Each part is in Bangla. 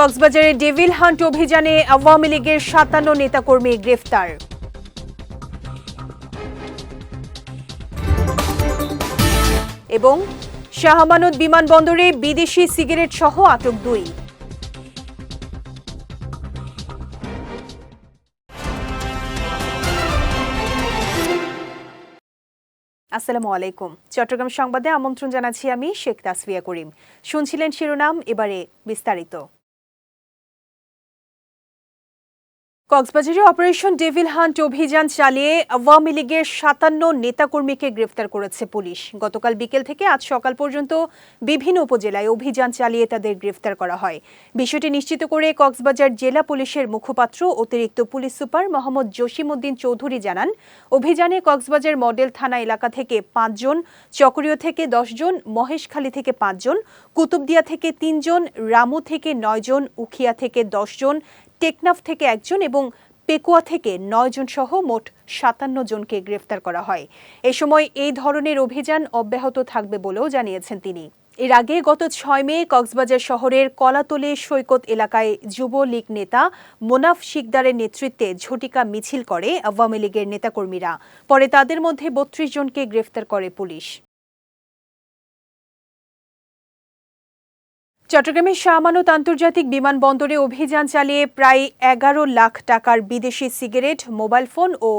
কক্সবাজারে ডেভিল হান্ট অভিযানে আওয়ামী লীগের সাতান্ন নেতাকর্মী গ্রেফতার। এবং শাহমানত বিমানবন্দরে বিদেশি সিগারেট সহ আটক দুই। আসসালামু আলাইকুম। চট্টগ্রাম সংবাদে আমন্ত্রণ জানাচ্ছি আমি শেখ তাসফিয়া করিম। শুনছিলেন শিরোনাম, এবারে বিস্তারিত। কক্সবাজারে অপারেশন ডেভিল হান্ট অভিযান চালিয়ে আওয়ামী লীগের সাতান্ন নেতাকর্মীকে গ্রেফতার করেছে পুলিশ। গতকাল বিকেল থেকে আজ সকাল পর্যন্ত বিভিন্ন উপজেলায় অভিযান চালিয়ে তাদের গ্রেফতার করা হয়। বিষয়টি নিশ্চিত করে কক্সবাজার জেলা পুলিশের মুখপাত্র অতিরিক্ত পুলিশ সুপার মোহাম্মদ জসিমউদ্দিন চৌধুরী জানান, অভিযানে কক্সবাজার মডেল থানা এলাকা থেকে পাঁচজন চকরিয় থেকে দশজন মহেশখালী থেকে পাঁচজন কুতুবদিয়া থেকে তিনজন রামু থেকে নয়জন উখিয়া থেকে দশজন টেকনাফ থেকে একজন এবং পেকুয়া থেকে নয় জন সহ মোট সাতান্ন জনকে গ্রেফতার করা হয়। এ সময় এই ধরনের অভিযান অব্যাহত থাকবে বলেও জানিয়েছেন তিনি। এর আগে গত ছয় মে কক্সবাজার শহরের কলাতলে সৈকত এলাকায় যুবলীগ নেতা মোনাফ শিকদারের নেতৃত্বে ঝটিকা মিছিল করে আওয়ামী লীগের নেতাকর্মীরা। পরে তাদের মধ্যে বত্রিশ জনকে গ্রেফতার করে পুলিশ। চট্টগ্রামের শাহমানত আন্তর্জাতিক বিমানবন্দরে অভিযান চালিয়ে প্রায় এগারো লাখ টাকার বিদেশি সিগারেট, মোবাইল ফোন ও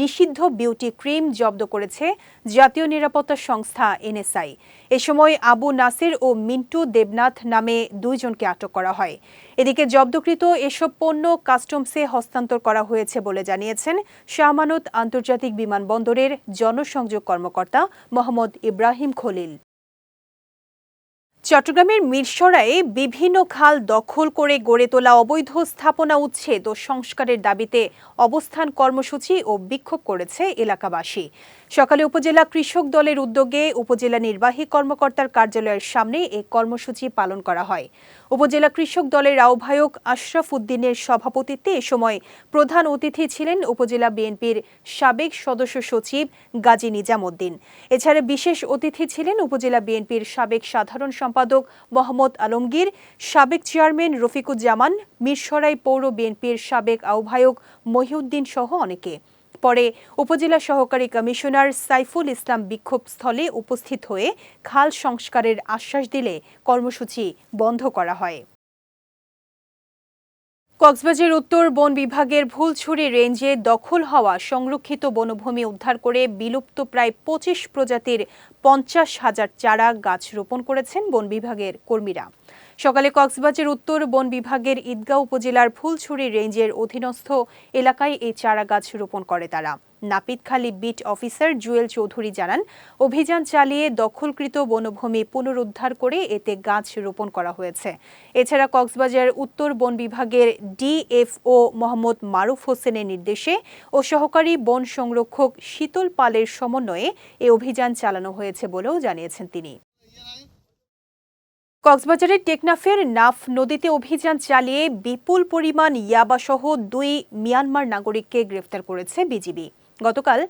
নিষিদ্ধ বিউটি ক্রিম জব্দ করেছে জাতীয় নিরাপত্তা সংস্থা এনএসআই। এ সময় আবু নাসির ও মিন্টু দেবনাথ নামে দুইজনকে আটক করা হয়। এদিকে জব্দকৃত এসব পণ্য কাস্টমসে হস্তান্তর করা হয়েছে বলে জানিয়েছেন শাহমানত আন্তর্জাতিক বিমানবন্দরের জনসংযোগ কর্মকর্তা মোহাম্মদ ইব্রাহিম খলিল। চট্টগ্রামের মিরসরায়ে বিভিন্ন খাল দখল করে গড়ে তোলা অবৈধ স্থাপনা উচ্ছেদ ও সংস্কারের দাবিতে অবস্থান কর্মসূচি ও বিক্ষোভ করেছে এলাকাবাসী। সকালে উপজেলা কৃষক দলের উদ্যোগে উপজেলা নির্বাহী কর্মকর্তার কার্যালয়ের সামনে এই কর্মসূচি পালন করা হয়। উপজেলা কৃষক দলের আহ্বায়ক আশরাফ উদ্দিনের সভাপতিত্বে এ সময় প্রধান অতিথি ছিলেন উপজেলা বিএনপির সাবেক সদস্য সচিব গাজী নিজামুদ্দিন। এছাড়া বিশেষ অতিথি ছিলেন উপজেলা বিএনপির সাবেক সাধারণ সম্পাদক মোহাম্মদ আলমগীর, সাবেক চেয়ারম্যান রফিকুজ্জামান, মিরসরাই পৌর বিএনপির সাবেক আহ্বায়ক মহিউদ্দিন সহ অনেকে। পরে উপজেলা সহকারী কমিশনার সাইফুল ইসলাম বিক্ষোভস্থলে উপস্থিত হয়ে খাল সংস্কারের আশ্বাস দিলে কর্মসূচি বন্ধ করা হয়। কক্সবাজার উত্তর বন বিভাগের ভুলছড়ি রেঞ্জে দখল হওয়া সংরক্ষিত বনভূমি উদ্ধার করে বিলুপ্ত প্রায় পঁচিশ প্রজাতির পঞ্চাশ হাজার চারা গাছ রোপণ করেছেন বন বিভাগের কর্মীরা। সকালে কক্সবাজার উত্তর বন বিভাগের ঈদগাঁও উপজেলার ফুলছড়ি রেঞ্জের অধীনস্থ এলাকায় এই চারা গাছ রোপণ করে তারা। নাপিতখালী বিট অফিসার জুয়েল চৌধুরী জানান, অভিযান চালিয়ে দখলকৃত বনভূমি পুনরুদ্ধার করে এতে গাছ রোপণ করা হয়েছে। এছাড়া কক্সবাজার উত্তর বন বিভাগের ডিএফও মোহাম্মদ মারুফ হোসেনের নির্দেশে ও সহকারী বন সংরক্ষক শীতল পালের সমন্বয়ে এ অভিযান চালানো হয়েছে বলেও জানিয়েছেন তিনি। কক্সবাজারের টেকনাফের নাফ নদীতে অভিযান চালিয়ে বিপুল পরিমাণ ইয়াবাসহ দুই মিয়ানমার নাগরিককে গ্রেফতার করেছে বিজিবি। গতকাল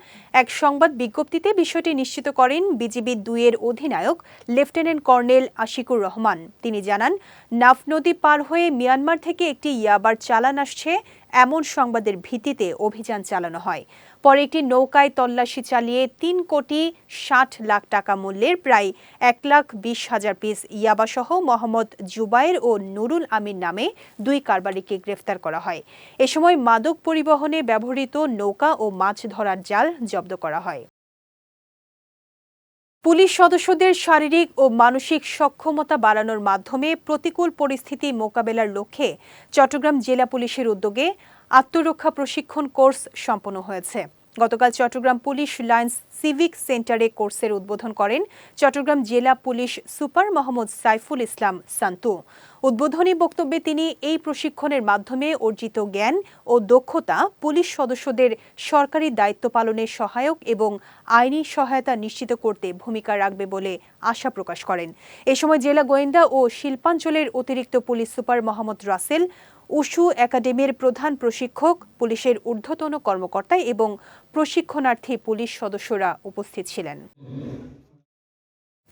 এক সংবাদ বিজ্ঞপ্তিতে বিষয়টি নিশ্চিত করেন বিজিবি দুইয়ের অধিনায়ক, লেফটেন্যান্ট কর্নেল আশিকুর রহমান। তিনি জানান, নাফ নদী পার হয়ে মিয়ানমার থেকে একটি ইয়াবার চালান আসছে এমন সংবাদের ভিত্তিতে অভিযান চালানো হয়। পরে একটি নৌকায় তল্লাশি চালিয়ে তিন কোটি ষাট লাখ টাকা মূল্যের প্রায় এক লাখ বিশ হাজার পিস ইয়াবাসহ মোহাম্মদ জুবাইর ও নুরুল আমির নামে দুই কারবারিকে গ্রেফতার করা হয়। এ সময় মাদক পরিবহনে ব্যবহৃত নৌকা ও মাছ ধরার জাল জব্দ করা হয়। পুলিশ সদস্যদের শারীরিক ও মানসিক সক্ষমতা বাড়ানোর মাধ্যমে প্রতিকূল পরিস্থিতি মোকাবেলার লক্ষ্যে চট্টগ্রাম জেলা পুলিশের উদ্যোগে আত্মরক্ষা প্রশিক্ষণ কোর্স সম্পন্ন হয়েছে। গতকাল চট্টগ্রাম পুলিশ লাইন্স সিভিক সেন্টারে কোর্সের উদ্বোধন করেন চট্টগ্রাম জেলা পুলিশ সুপার মোহাম্মদ সাইফুল ইসলাম সান্তু। উদ্বোধনী বক্তব্যে তিনি এই প্রশিক্ষণের মাধ্যমে অর্জিত জ্ঞান ও দক্ষতা পুলিশ সদস্যদের সরকারি দায়িত্ব পালনে সহায়ক এবং আইনি সহায়তা নিশ্চিত করতে ভূমিকা রাখবে বলে আশা প্রকাশ করেন। এ সময় জেলা গোয়েন্দা ও শিল্পাঞ্চলের অতিরিক্ত police super Mohammad Rasel wushu একাডেমির প্রধান প্রশিক্ষক, পুলিশের ঊর্ধ্বতন কর্মকর্তা এবং প্রশিক্ষণার্থী পুলিশ সদস্যরা উপস্থিত ছিলেন।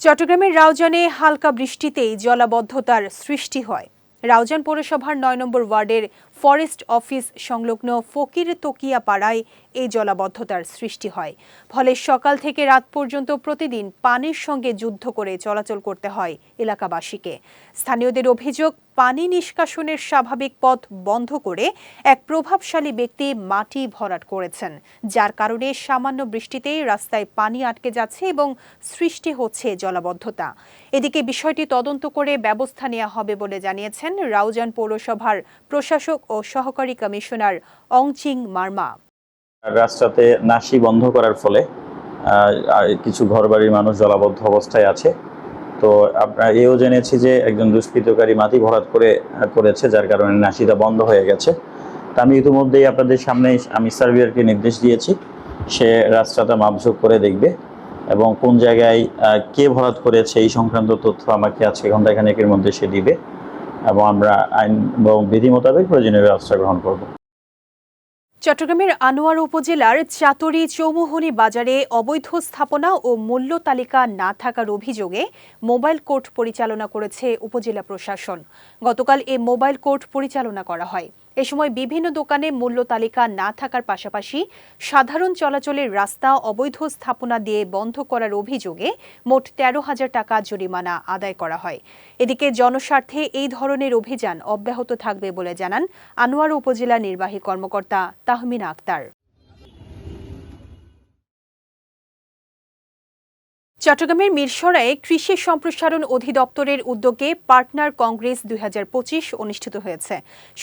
চট্টগ্রামের রাউজানে হালকা বৃষ্টিতেই জলাবদ্ধতার সৃষ্টি হয়। রাউজান পৌরসভার নয় নম্বর ওয়ার্ডের ফরেস্ট অফিস সংলগ্ন ফকির তকিয়া পাড়ায় এই জলাবদ্ধতার সৃষ্টি হয়। ফলে সকাল থেকে রাত পর্যন্ত প্রতিদিন পানির সঙ্গে যুদ্ধ করে চলাচল করতে হয় এলাকাবাসীকে। স্থানীয়দের অভিযোগ, পানি নিষ্কাশনের স্বাভাবিক পথ বন্ধ করে এক প্রভাবশালী ব্যক্তি মাটি ভরাট করেছেন। যার কারণে সামান্য বৃষ্টিতেই রাস্তায় পানি আটকে যাচ্ছে এবং সৃষ্টি হচ্ছে জলাবদ্ধতা। এদিকে বিষয়টি তদন্ত করে ব্যবস্থা নেওয়া হবে বলে জানিয়েছেন রাউজান পৌরসভার প্রশাসক ও সহকারী কমিশনার অংচিং মার্মা। রাস্তাতে নাসি বন্ধ করার ফলে কিছু ঘরবাড়ির মানুষ জলাবদ্ধ অবস্থায় আছে। তো আপনার এও জেনেছি যে একজন দুষ্কৃতকারী মাটি ভরাট করে করেছে, যার কারণে নাসিটা বন্ধ হয়ে গেছে। তা আমি ইতিমধ্যেই আপনাদের সামনে আমি সার্ভিয়ারকে নির্দেশ দিয়েছি, সে রাস্তাটা মাপঝোক করে দেখবে এবং কোন জায়গায় কে ভরাট করেছে এই সংক্রান্ত তথ্য আমাকে আজকে ঘন্টাখানেকের মধ্যে সে দিবে এবং আমরা আইন এবং বিধি মোতাবেক প্রয়োজনীয় ব্যবস্থা গ্রহণ করব। চট্টগ্রামের আনোয়ার উপজেলার চাতরি চৌমুহনী বাজারে অবৈধ স্থাপনা ও মূল্য তালিকা না থাকার অভিযোগে মোবাইল কোর্ট পরিচালনা করেছে উপজেলা প্রশাসন। গতকাল এ মোবাইল কোর্ট পরিচালনা করা হয়। এ সময় বিভিন্ন দোকানে মূল্য তালিকা না থাকার পাশাপাশি সাধারণ চলাচলের রাস্তা, অবৈধ স্থাপনা দিয়ে বন্ধ করার অভিযোগে মোট তেরো হাজার টাকা জরিমানা আদায় করা হয়। এদিকে জনস্বার্থে এই ধরনের অভিযান অব্যাহত থাকবে বলে জানান আনোয়ার উপজেলা নির্বাহী কর্মকর্তা তাহমিনা আক্তার। চট্টগ্রামের মিরসরায়ে কৃষি সম্প্রসারণ অধিদপ্তরের উদ্যোগে পার্টনার কংগ্রেস দুই হাজার পঁচিশ অনুষ্ঠিত হয়েছে।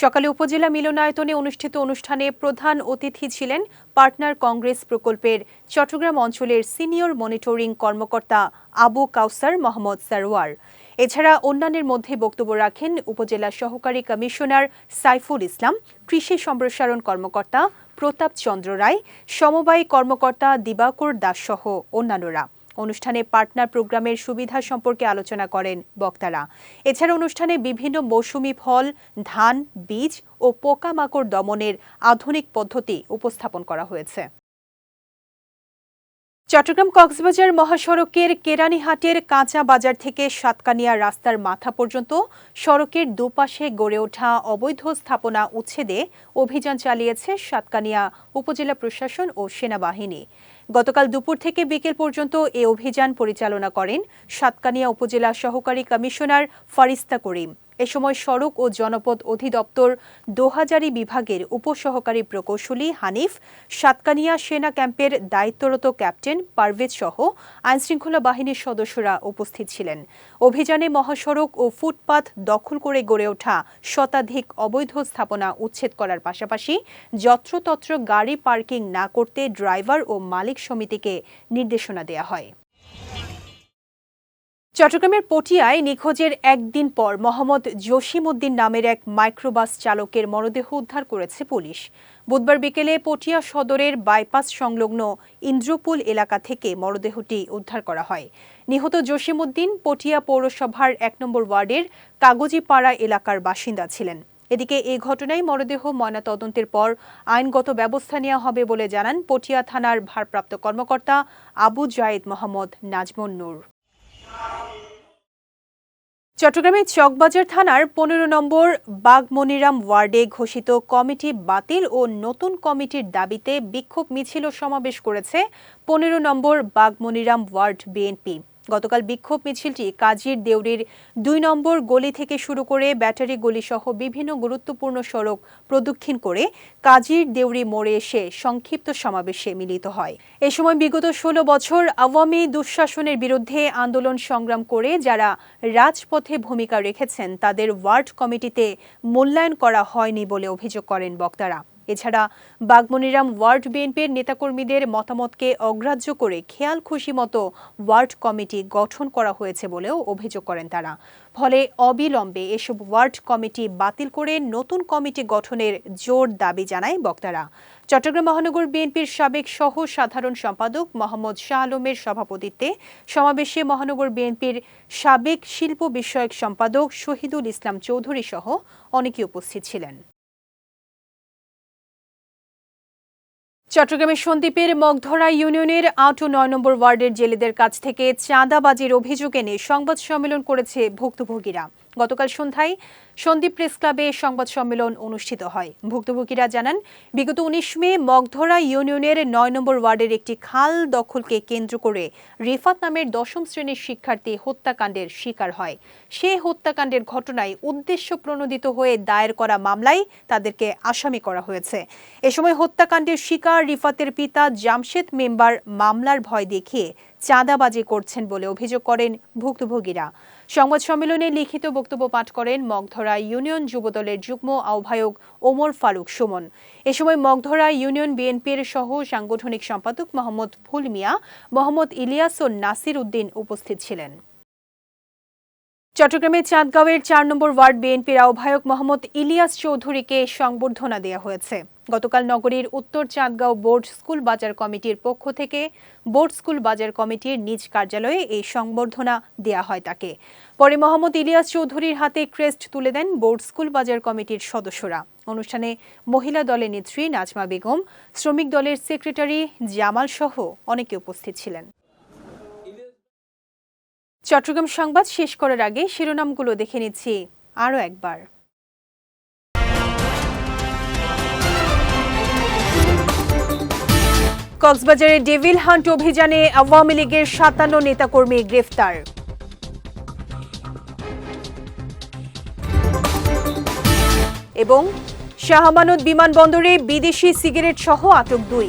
সকালে উপজেলা মিলনায়তনে অনুষ্ঠিত অনুষ্ঠানে প্রধান অতিথি ছিলেন পার্টনার কংগ্রেস প্রকল্পের চট্টগ্রাম অঞ্চলের সিনিয়র মনিটরিং কর্মকর্তা আবু কাউসার মোহাম্মদ সারওয়ার এছাড়া অন্যান্যের মধ্যে বক্তব্য রাখেন উপজেলা সহকারী কমিশনার সাইফুল ইসলাম, কৃষি সম্প্রসারণ কর্মকর্তা প্রতাপ চন্দ্র রায়, সমবায় কর্মকর্তা দিবাকর দাস সহ অন্যান্যরা। অনুষ্ঠানে পার্টনার প্রোগ্রামের সুবিধা সম্পর্কে আলোচনা করেন বক্তারা। এছাড়া অনুষ্ঠানে বিভিন্ন মৌসুমি ফল, ধান, বীজ ও পোকামাকড় দমনের আধুনিক পদ্ধতি উপস্থাপন করা হয়েছে। চট্টগ্রাম কক্সবাজার মহাসড়কের কেরানীহাটের কাঁচা বাজার থেকে সাতকানিয়া রাস্তার মাথা পর্যন্ত সড়কের দুপাশে গড়ে ওঠা অবৈধ স্থাপনা উচ্ছেদে অভিযান চালিয়েছে সাতকানিয়া উপজেলা প্রশাসন ও সেনাবাহিনী। গতকাল দুপুর থেকে বিকেল পর্যন্ত এ অভিযান পরিচালনা করেন সাতকানিয়া উপজেলা সহকারী কমিশনার ফারিস্তা করিম। এ সময় সড়ক ও জনপদ অধিদপ্তর দোহাজারি বিভাগের উপসহকারী প্রকৌশলী হানিফ, সাতকানিয়া সেনা ক্যাম্পের দায়িত্বরত ক্যাপ্টেন পারভেজ সহ আইনশৃঙ্খলা বাহিনীর সদস্যরা উপস্থিত ছিলেন। অভিযানে মহাসড়ক ও ফুটপাথ দখল করে গড়ে ওঠা শতাধিক অবৈধ স্থাপনা উচ্ছেদ করার পাশাপাশি যত্রতত্র গাড়ি পার্কিং না করতে ড্রাইভার ও মালিক সমিতিকে নির্দেশনা দেওয়া হয়। চট্টগ্রামের পটিয়ায় নিখোঁজের একদিন পর মোহাম্মদ জসিম উদ্দিন নামের এক মাইক্রোবাস চালকের মরদেহ উদ্ধার করেছে পুলিশ। বুধবার বিকেলে পটিয়া সদরের বাইপাস সংলগ্ন ইন্দ্রপুল এলাকা থেকে মরদেহটি উদ্ধার করা হয়। নিহত জসিম উদ্দিন পটিয়া পৌরসভার এক নম্বর ওয়ার্ডের কাগজিপাড়া এলাকার বাসিন্দা ছিলেন। এদিকে এই ঘটনায় মরদেহ ময়নাতদন্তের পর আইনগত ব্যবস্থা নেওয়া হবে বলে জানান পটিয়া থানার ভারপ্রাপ্ত কর্মকর্তা আবু জায়েদ মোহাম্মদ নাজমুন নূর। চট্টগ্রামের চকবাজার থানার পনেরো নম্বর বাগমনিরাম ওয়ার্ডে ঘোষিত কমিটি বাতিল ও নতুন কমিটির দাবিতে বিক্ষোভ মিছিল সমাবেশ করেছে পনেরো নম্বর বাগমনিরাম ওয়ার্ড বিএনপি। গতকাল বিক্ষোভ মিছিলটি কাজীর দেউরির দুই নম্বর গলি থেকে শুরু করে ব্যাটারি গলি সহ বিভিন্ন গুরুত্বপূর্ণ সড়ক প্রদক্ষিণ করে কাজীর দেউরি মোড়ে এসে সংক্ষিপ্ত সমাবেশে মিলিত হয়। এ সময় বিগত ষোলো বছর আওয়ামী দুঃশাসনের বিরুদ্ধে আন্দোলন সংগ্রাম করে যারা রাজপথে ভূমিকা রেখেছেন, তাদের ওয়ার্ড কমিটিতে মূল্যায়ন করা হয়নি বলে অভিযোগ করেন বক্তারা। এছাড়া বাগমনিরাম ওয়ার্ড বিএনপির নেতাকর্মীদের মতামতকে অগ্রাহ্য করে খেয়াল খুশি মতো ওয়ার্ড কমিটি গঠন করা হয়েছে বলেও অভিযোগ করেন তারা। ফলে অবিলম্বে এসব ওয়ার্ড কমিটি বাতিল করে নতুন কমিটি গঠনের জোর দাবি জানায় বক্তারা। চট্টগ্রাম মহানগর বিএনপির সাবেক সহ সাধারণ সম্পাদক মোহাম্মদ শাহ আলমের সভাপতিত্বে সমাবেশে মহানগর বিএনপির সাবেক শিল্প বিষয়ক সম্পাদক শহীদুল ইসলাম চৌধুরী সহ অনেকে উপস্থিত ছিলেন। চট্টগ্রামের সন্দ্বীপের মগধরা ইউনিয়নের আট ও নয় নম্বর ওয়ার্ডের জেলেদের কাছ থেকে চাঁদাবাজির অভিযোগ এনে সংবাদ সম্মেলন করেছে ভুক্তভোগীরা। গতকাল সন্ধ্যায় সন্দীপ প্রেস ক্লাবে সংবাদ সম্মেলন অনুষ্ঠিত হয়। ভুক্তভোগীরা জানান, বিগত উনিশ মে মগধরা ইউনিয়নের নয় নম্বর ওয়ার্ডের একটি খাল দখলকে কেন্দ্র করে রিফাত নামের দশম শ্রেণির শিক্ষার্থী হত্যাকাণ্ডের শিকার হয়। সে হত্যাকাণ্ডের ঘটনায় উদ্দেশ্য প্রণোদিত হয়ে দায়ের করা মামলায় তাদেরকে আসামি করা হয়েছে। এ সময় হত্যাকাণ্ডের শিকার রিফাতের পিতা জামশেদ মেম্বার মামলার ভয় দেখিয়ে চাঁদাবাজি করছেন বলে অভিযোগ করেন ভুক্তভোগীরা। সংবাদ সম্মেলনে লিখিত বক্তব্য পাঠ করেন মগধরা ইউনিয়ন যুবদলের যুগ্ম আহ্বায়ক ওমর ফারুক সুমন। এ সময় মগধরা ইউনিয়ন বিএনপির সহ সাংগঠনিক সম্পাদক মোহাম্মদ ফুলমিয়া মোহাম্মদ ইলিয়াস ও নাসির উদ্দিন উপস্থিত ছিলেন। চট্টগ্রামের চাঁদগাঁওয়ের চার নম্বর ওয়ার্ড বিএনপির আহ্বায়ক মোহাম্মদ ইলিয়াস চৌধুরীকে সংবর্ধনা দেওয়া হয়েছে। গতকাল নগরীর উত্তর চাঁদগাঁও বোর্ড স্কুল বাজার কমিটির পক্ষ থেকে বোর্ড স্কুল বাজার কমিটির নিজ কার্যালয়ে এই সংবর্ধনা দেয়া হয় তাকে। পরে মোহাম্মদ ইলিয়াস চৌধুরীর হাতে ক্রেস্ট তুলে দেন বোর্ড স্কুল বাজার কমিটির সদস্যরা। অনুষ্ঠানে মহিলা দলের নেত্রী নাজমা বেগম, শ্রমিক দলের সেক্রেটারি জামাল সহ অনেকে উপস্থিত ছিলেন। চট্টগ্রাম সংবাদ শেষ করার আগে শিরোনামগুলো দেখে নিচ্ছি আরও একবার। কক্সবাজারে ডেভিল হান্ট অভিযানে আওয়ামী লীগের সাতান্ন নেতাকর্মী গ্রেফতার। এবং শাহমানত বিমানবন্দরে বিদেশি সিগারেট সহ আটক দুই।